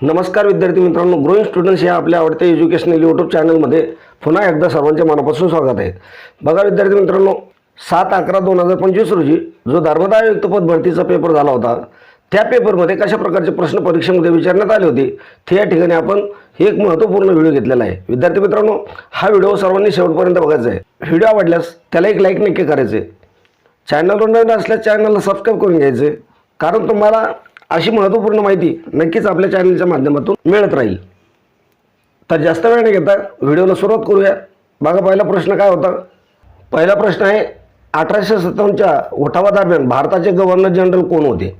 नमस्कार विद्यार्थी मित्रांनो ग्रोईंग स्टुडंट्स या आपल्या आवडत्या एज्युकेशनल यूट्यूब चॅनलमध्ये पुन्हा एकदा सर्वांच्या मनापासून स्वागत आहे. बघा विद्यार्थी मित्रांनो सात अकरा दोन हजार पंचवीस रोजी जो धर्मदाय आयुक्तपद भरतीचा पेपर झाला होता त्या पेपरमध्ये कशा प्रकारचे प्रश्न परीक्षेमध्ये विचारण्यात आले होते ते या ठिकाणी आपण एक महत्त्वपूर्ण व्हिडिओ घेतलेला आहे. विद्यार्थी मित्रांनो हा व्हिडिओ सर्वांनी शेवटपर्यंत बघायचा आहे. व्हिडिओ आवडल्यास त्याला एक लाईक नक्की करायचे. चॅनलवर नवीन असल्यास चॅनलला सबस्क्राईब करून घ्यायचे कारण तुम्हाला अशी महत्त्वपूर्ण माहिती नक्कीच आपल्या चॅनलच्या माध्यमातून मिळत राहील. तर जास्त वेळ न घेता व्हिडिओला सुरुवात करूया. बघा पहिला प्रश्न काय होता? पहिला प्रश्न आहे अठराशे सत्तावन्नच्या उठावादरम्यान भारताचे गव्हर्नर जनरल कोण होते?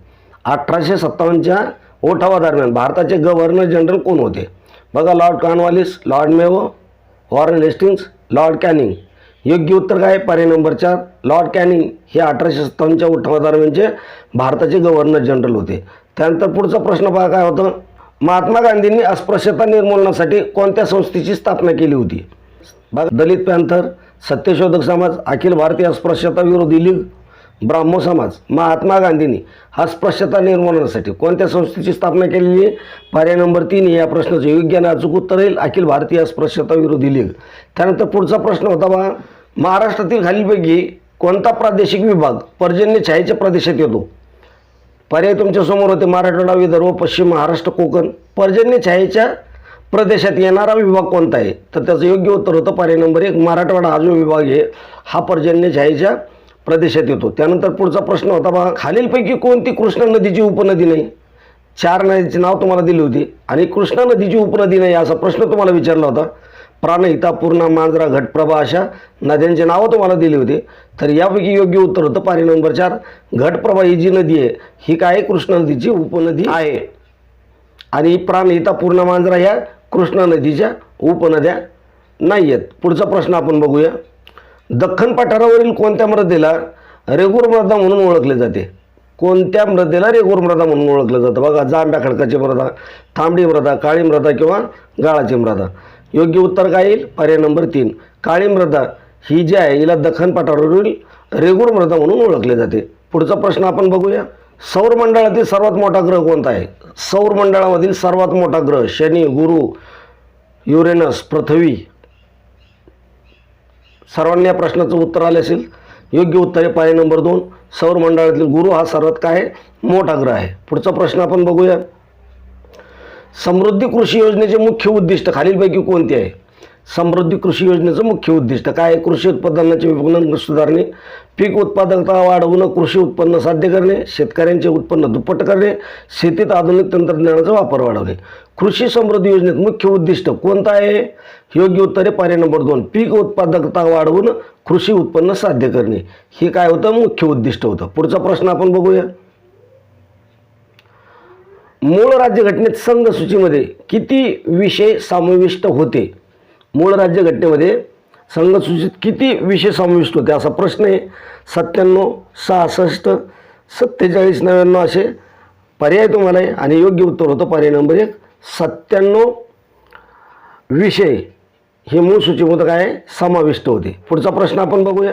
अठराशे सत्तावन्नच्या उठावादरम्यान भारताचे गव्हर्नर जनरल कोण होते? बघा Lord Cornwallis Lord Mayo Warren Hastings Lord Canning. योग्य उत्तर काय आहे? पर्याय नंबर चार लॉर्ड कॅनिंग हे अठराशे सत्तावन्नच्या उठावादरम्यानचे भारताचे गव्हर्नर जनरल होते. त्यानंतर पुढचा प्रश्न पहा काय होतं? महात्मा गांधींनी अस्पृश्यता निर्मूलनासाठी कोणत्या संस्थेची स्थापना केली होती? बघा दलित पॅंथर सत्यशोधक समाज अखिल भारतीय अस्पृश्यता विरोधी लीग ब्राह्मो समाज महात्मा गांधींनी अस्पृश्यता निर्मूलनासाठी कोणत्या संस्थेची स्थापना केलेली? आहे पर्याय नंबर तीन या प्रश्नाचं योग्य आणि अचूक उत्तर येईल. अखिल भारतीय अस्पृश्यता विरोधी लीग. त्यानंतर पुढचा प्रश्न होता बा महाराष्ट्रातील खालीलपैकी कोणता प्रादेशिक विभाग पर्जन्य छायेच्या प्रदेशात येतो? पर्याय तुमच्यासमोर होते. मराठवाडा विदर्भ पश्चिम महाराष्ट्र कोकण. पर्जन्य छायेच्या प्रदेशात येणारा विभाग कोणता आहे? तर त्याचं योग्य उत्तर होतं पर्याय नंबर एक मराठवाडा. हा जो विभाग आहे हा पर्जन्य छायेच्या प्रदेशात येतो. त्यानंतर पुढचा प्रश्न होता बघा खालीलपैकी कोणती कृष्णा नदीची उपनदी नाही? चार नदीचे नाव तुम्हाला दिली होती. आणि कृष्णा नदीची उपनदी नाही असा प्रश्न तुम्हाला विचारला होता. प्राणहिता पूर्णा मांजरा घटप्रभा अशा नद्यांची नावं तुम्हाला दिली होती. तर यापैकी योग्य उत्तर होतं पाणी नंबर चार. घटप्रभा ही जी नदी आहे ही काय? कृष्णा नदीची उपनदी आहे. आणि प्राणहिता पूर्णा मांजरा ह्या कृष्णा नदीच्या उपनद्या नाही आहेत पुढचा प्रश्न आपण बघूया. दख्खन पठारावरील कोणत्या मृदेला रेगूर मृदा म्हणून ओळखले जाते? कोणत्या मृदेला रेगूर मृदा म्हणून ओळखलं जातं? बघा जांभ्या खडकाची मृदा तांबडी मृदा काळी मृदा किंवा गाळाची मृदा. योग्य उत्तर काय येईल पर्याय नंबर तीन. काळी मृदा ही जी आहे हिला दख्खन पठारावरील रेगूर मृदा म्हणून ओळखले जाते. पुढचा प्रश्न आपण बघूया. सौर मंडळातील सर्वात मोठा ग्रह कोणता आहे? सौर मंडळामधील सर्वात मोठा ग्रह शनी गुरु युरेनस पृथ्वी. सर्वांनी या प्रश्नाचं उत्तर आले असेल. योग्य उत्तर आहे पाय नंबर दोन. सौर मंडळातील गुरु हा सर्वात काय मोठा ग्रह आहे. पुढचा प्रश्न आपण बघूया. समृद्धी कृषी योजनेचे मुख्य उद्दिष्ट खालीलपैकी कोणते आहे? समृद्धी कृषी योजनेचं मुख्य उद्दिष्ट काय आहे? कृषी उत्पादनाचे विपणन सुधारणे पीक उत्पादकता वाढवणं कृषी उत्पन्न साध्य करणे शेतकऱ्यांचे उत्पन्न दुप्पट करणे शेतीत आधुनिक तंत्रज्ञानाचा वापर वाढवणे. कृषी समृद्धी योजनेत मुख्य उद्दिष्ट कोणतं आहे? योग्य उत्तर आहे पर्याय नंबर दोन. पीक उत्पादकता वाढवून कृषी उत्पन्न साध्य करणे. हे काय होतं? मुख्य उद्दिष्ट होतं. पुढचा प्रश्न आपण बघूया. मूळ राज्यघटनेत संघ सूचीमध्ये किती विषय समाविष्ट होते? मूळ राज्यघटनेमध्ये संघ सूचीत किती विषय समाविष्ट होते? असा प्रश्न आहे. सत्त्याण्णव सहासष्ट सत्तेचाळीस नव्याण्णव असे पर्याय तुम्हाला आहे आणि योग्य उत्तर होतं. पर्याय नंबर एक सत्त्याण्णव विषय हे मूळ सूचीमध्ये काय आहे? समाविष्ट होते. पुढचा प्रश्न आपण बघूया.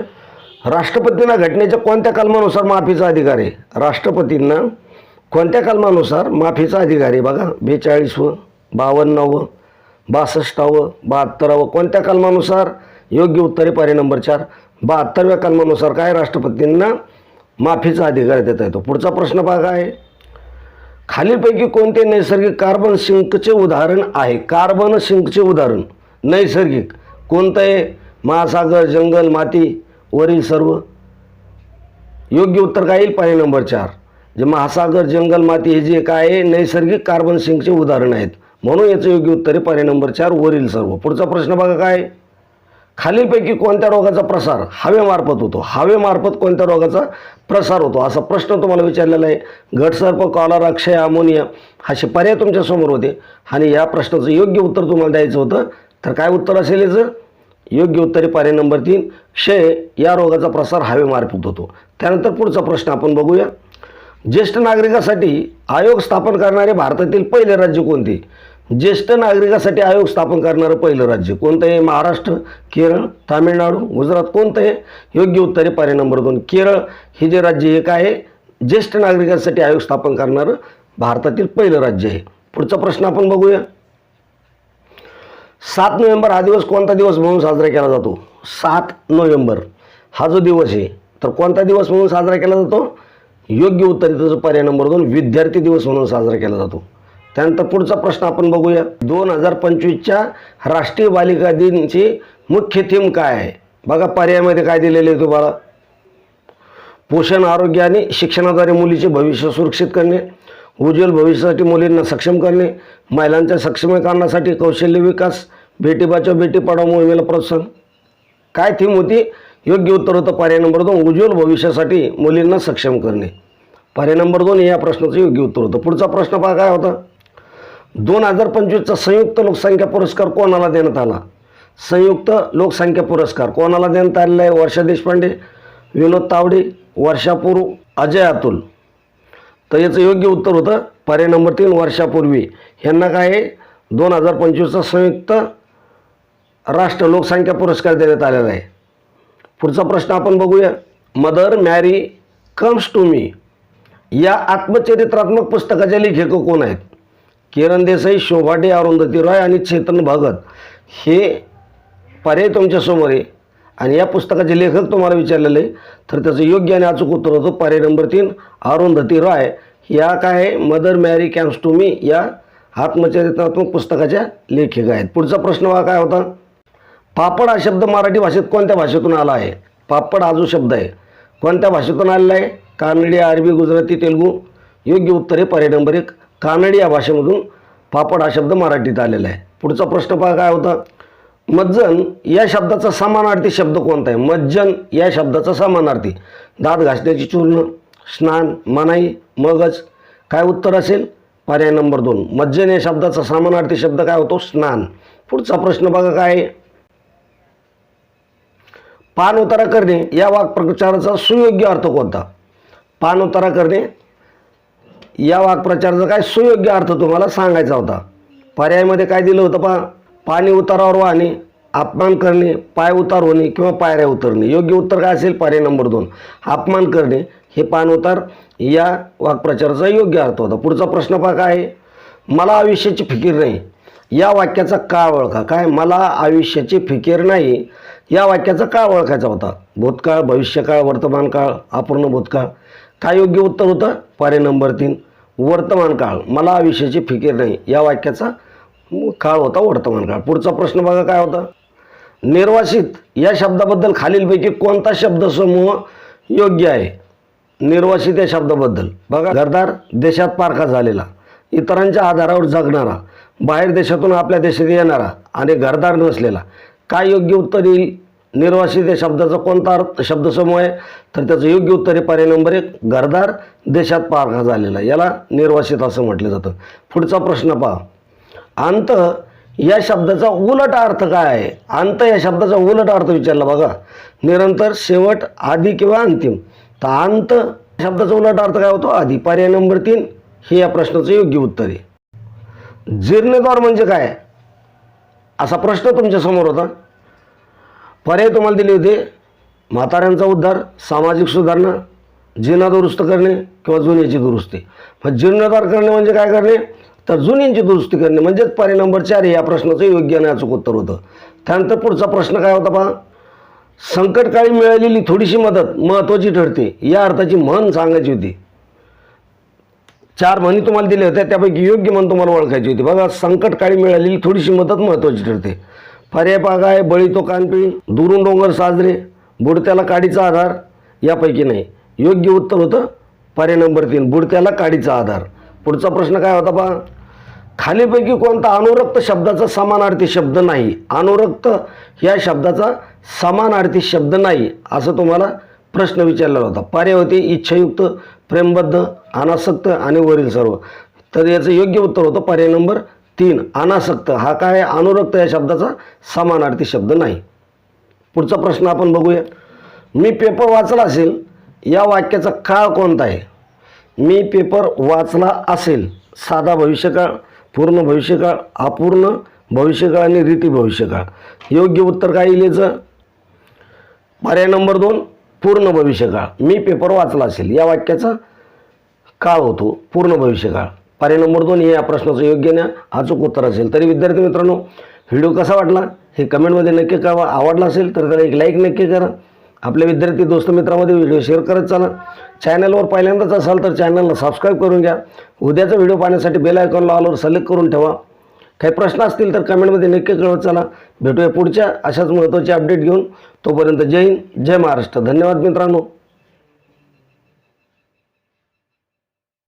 राष्ट्रपतींना घटनेच्या कोणत्या कलमानुसार माफीचा अधिकार आहे? राष्ट्रपतींना कोणत्या कलमानुसार माफीचा अधिकारी बघा बेचाळीसवं बावन्नावं बासष्टावं बहात्तरावं कोणत्या कलमानुसार? योग्य उत्तरे पर्याय नंबर चार. बहात्तरव्या कलमानुसार काय राष्ट्रपतींना माफीचा अधिकार देता येतो? पुढचा प्रश्न पहा आहे? खालीलपैकी कोणते नैसर्गिक कार्बन सिंकचे उदाहरण आहे? कार्बन सिंकचे उदाहरण. नैसर्गिक. कोणतं आहे? महासागर जंगल माती वरील सर्व. योग्य उत्तर काय येईल? पर्याय नंबर चार. जे महासागर जंगलमाती हे जे काय आहे नैसर्गिक कार्बन सिंकचे उदाहरण आहेत. म्हणून याचं योग्य उत्तर आहे पर्याय नंबर चार वरील सर्व. पुढचा प्रश्न बघा काय? खालीलपैकी कोणत्या रोगाचा प्रसार हवेमार्फत होतो? हवेमार्फत कोणत्या रोगाचा प्रसार होतो? असा प्रश्न तुम्हाला विचारलेला आहे. घटसर्प कॉलर अक्षय अमोनिया असे पर्याय तुमच्यासमोर होते. आणि या प्रश्नाचं योग्य उत्तर तुम्हाला द्यायचं होतं. तर काय उत्तर असेल याचं? योग्य उत्तर आहे पर्याय नंबर तीन. क्षय या रोगाचा प्रसार हवेमार्फत होतो. त्यानंतर पुढचा प्रश्न आपण बघूया. ज्येष्ठ नागरिकासाठी आयोग स्थापन करणारे भारतातील पहिले राज्य कोणते? ज्येष्ठ नागरिकासाठी आयोग स्थापन करणारं पहिलं राज्य कोणतं आहे महाराष्ट्र केरळ तामिळनाडू गुजरात कोणतं आहे योग्य उत्तर आहे पर्याय नंबर दोन केरळ. हे जे राज्य एक आहे ज्येष्ठ नागरिकांसाठी आयोग स्थापन करणारं भारतातील पहिलं राज्य आहे. पुढचा प्रश्न आपण बघूया. सात नोव्हेंबर हा दिवस कोणता दिवस म्हणून साजरा केला जातो? सात नोव्हेंबर. हा जो दिवस आहे तर कोणता दिवस म्हणून साजरा केला जातो? योग्य उत्तर त्याचा पर्याय नंबर दोन विद्यार्थी दिवस म्हणून साजरा केला जातो. त्यानंतर पुढचा प्रश्न आपण बघूया. दोन हजार पंचवीसच्या राष्ट्रीय बालिका दिनची मुख्य थीम काय आहे? बघा पर्यायामध्ये काय दिलेले आहे तुम्हाला? पोषण आरोग्य आणि शिक्षणाद्वारे मुलीचे भविष्य सुरक्षित करणे उज्ज्वल भविष्यासाठी मुलींना सक्षम करणे महिलांच्या सक्षमीकरणासाठी कौशल्य विकास बेटी बचाव बेटी पढाव मोहिमेला प्रोत्साहन. काय थीम होती? योग्य उत्तर होतं पर्याय नंबर दोन उज्ज्वल भविष्यासाठी मुलींना सक्षम करणे. पर्याय नंबर दोन या प्रश्नाचं योग्य उत्तर होतं. पुढचा प्रश्न पहा काय होता? दोन हजार पंचवीसचा संयुक्त लोकसंख्या पुरस्कार कोणाला देण्यात आला? संयुक्त लोकसंख्या पुरस्कार कोणाला देण्यात आलेला आहे? वर्षा देशपांडे विनोद तावडे वर्षापूर्व अजय अतुल. तर याचं योग्य उत्तर होतं पर्याय नंबर तीन वर्षापूर्वी यांना काय आहे? दोन हजार पंचवीसचा संयुक्त राष्ट्र लोकसंख्या पुरस्कार देण्यात आलेला आहे. पुढचा प्रश्न आपण बघूया. Mother Mary comes to me. या आत्मचरित्रात्मक पुस्तकाचे लेखक कोण आहेत? किरण देसाई शोभाटे अरुंधती रॉय आणि चेतन भगत हे पर्याय तुमच्यासमोर आहे. आणि या पुस्तकाचे लेखक तुम्हाला विचारलेले तर त्याचं योग्य आणि अचूक उत्तर होतं पर्याय नंबर तीन अरुंधती रॉय. या काय आहे? Mother Mary comes to me या आत्मचरित्रात्मक पुस्तकाच्या लेखिका आहेत. पुढचा प्रश्न हा काय होता? पापड हा शब्द मराठी भाषेत कोणत्या भाषेतून आला आहे? पापड हा जो शब्द आहे कोणत्या भाषेतून आलेला आहे? कानडी अरबी गुजराती तेलुगू. योग्य उत्तर आहे पर्याय नंबर एक. कानडी या भाषेमधून पापड हा शब्द मराठीत आलेला आहे. पुढचा प्रश्न पहा काय होता? मज्जन या शब्दाचा समानार्थी शब्द कोणता आहे? मज्जन या शब्दाचा समानार्थी. दात घासण्याची चूर्ण स्नान मनाई मगज. काय उत्तर असेल? पर्याय नंबर दोन. मज्जन या शब्दाचा समानार्थी शब्द काय होतो? स्नान. पुढचा प्रश्न बघा काय पानउतारा करणे या वाक्प्रचाराचा सुयोग्य अर्थ कोणता? पानउतारा करणे या वाक्प्रचाराचा काय सुयोग्य अर्थ तुम्हाला सांगायचा होता? पर्यायामध्ये काय दिलं होतं पा पाणी उतारावर वाहणे अपमान करणे पाय उतार होणे किंवा पायऱ्या उतरणे. योग्य उत्तर काय असेल? पर्याय नंबर दोन. अपमान करणे हे पान उतार या वाक्प्रचाराचा योग्य अर्थ होता. पुढचा प्रश्न पहा काय आहे? मला आयुष्याची फिकीर नाही. या वाक्याचा काळ ओळखा? काय मला आयुष्याची फिकीर नाही? या वाक्याचा काळ ओळखायचा होता? भूतकाळ भविष्यकाळ वर्तमान काळ अपूर्ण भूतकाळ. काय योग्य उत्तर होतं? पर्याय नंबर तीन. वर्तमान काळ मला आयुष्याची फिकीर नाही. या वाक्याचा काळ होता वर्तमान काळ पुढचा प्रश्न बघा काय होता? निर्वासित. या शब्दाबद्दल खालीलपैकी कोणता शब्दसमूह योग्य आहे? निर्वासित या शब्दाबद्दल. बघा घरदार देशात पारखा झालेला. इतरांच्या आधारावर जगणारा. बाहेर देशातून आपल्या देशात येणारा आणि घरदार नसलेला काय योग्य उत्तर येईल? निर्वासित या शब्दाचा कोणता अर्थ? शब्दसमूह आहे. तर त्याचं योग्य उत्तर आहे पर्याय नंबर एक घरदार देशात पारखा झालेला. याला निर्वासित असं म्हटलं जातं. पुढचा प्रश्न पहा. अंत या शब्दाचा उलट अर्थ काय आहे? अंत या शब्दाचा उलट अर्थ विचारला बघा. निरंतर शेवट आधी किंवा अंतिम. तर अंत शब्दाचा उलट अर्थ काय होतो? आधी. पर्याय नंबर तीन हे या प्रश्नाचं योग्य उत्तर आहे. जीर्णद्वार म्हणजे काय? असा प्रश्न तुमच्यासमोर होता. पर्याय तुम्हाला दिले होते. म्हाताऱ्यांचा उद्धार सामाजिक सुधारणा जीर्ण दुरुस्त करणे किंवा जुन्याची दुरुस्ती. मग जीर्णोद्धार करणे म्हणजे काय करणे? तर जुन्यांची दुरुस्ती करणे. म्हणजेच पर्याय नंबर चार या प्रश्नाचं योग्य आणि अचूक उत्तर होतं. त्यानंतर पुढचा प्रश्न काय होता पहा? संकटकाळी मिळालेली थोडीशी मदत महत्त्वाची ठरते. या अर्थाची म्हण सांगायची होती. चार म्हणी तुम्हाला दिल्या होत्या त्यापैकी योग्य म्हण तुम्हाला ओळखायची होती. बघा संकट काळी मिळालेली थोडीशी मदत महत्त्वाची ठरते. पर्याय पागाय आहे बळी तो कानपिळी दुरून डोंगर साजरे बुडत्याला काडीचा आधार यापैकी नाही. योग्य उत्तर होतं पर्याय नंबर तीन बुडत्याला काडीचा आधार. पुढचा प्रश्न काय होता पहा? खालीपैकी कोणता अनुरक्त शब्दाचा समानार्थी शब्द नाही? अनुरक्त या शब्दाचा समानार्थी शब्द नाही असं तुम्हाला प्रश्न विचारलेला होता. पर्याय इच्छायुक्त प्रेमबद्ध अनासक्त आणि वरील सर्व. तर याचं योग्य उत्तर होतं पर्याय नंबर तीन अनासक्त. हा काय आहे? अनुरक्त या शब्दाचा समानार्थी शब्द नाही. पुढचा प्रश्न आपण बघूया. मी पेपर वाचला असेल या वाक्याचा काळ कोणता आहे? मी पेपर वाचला असेल साधा भविष्यकाळ पूर्ण भविष्यकाळ अपूर्ण भविष्यकाळ आणि रीती भविष्यकाळ. योग्य उत्तर काय येईल याचं पर्याय नंबर दोन पूर्ण भविष्यकाळ. मी पेपर वाचला असेल या वाक्याचा काळ होतो पूर्ण भविष्यकाळ. पर्याय नंबर दोन हे या प्रश्नाचं योग्य ना अचूक उत्तर असेल. तरी विद्यार्थी मित्रांनो व्हिडिओ कसा वाटला? हे कमेंटमध्ये नक्की कळवा. आवडला असेल तर त्याला एक लाईक नक्की करा. आपल्या विद्यार्थी दोस्त मित्रामध्ये व्हिडिओ शेअर करत चाला. चॅनलवर पहिल्यांदाच असाल तर चॅनलला सबस्क्राईब करून घ्या. उद्याचा व्हिडिओ पाहण्यासाठी बेल आयकॉनला ऑलवर सिलेक्ट करून ठेवा. काही प्रश्न असतील तर कमेंटमध्ये नक्की कळवत चला भेटूया पुढच्या अशाच महत्त्वाचे अपडेट घेऊन. तोपर्यंत जय हिंद जय महाराष्ट्र. धन्यवाद मित्रांनो.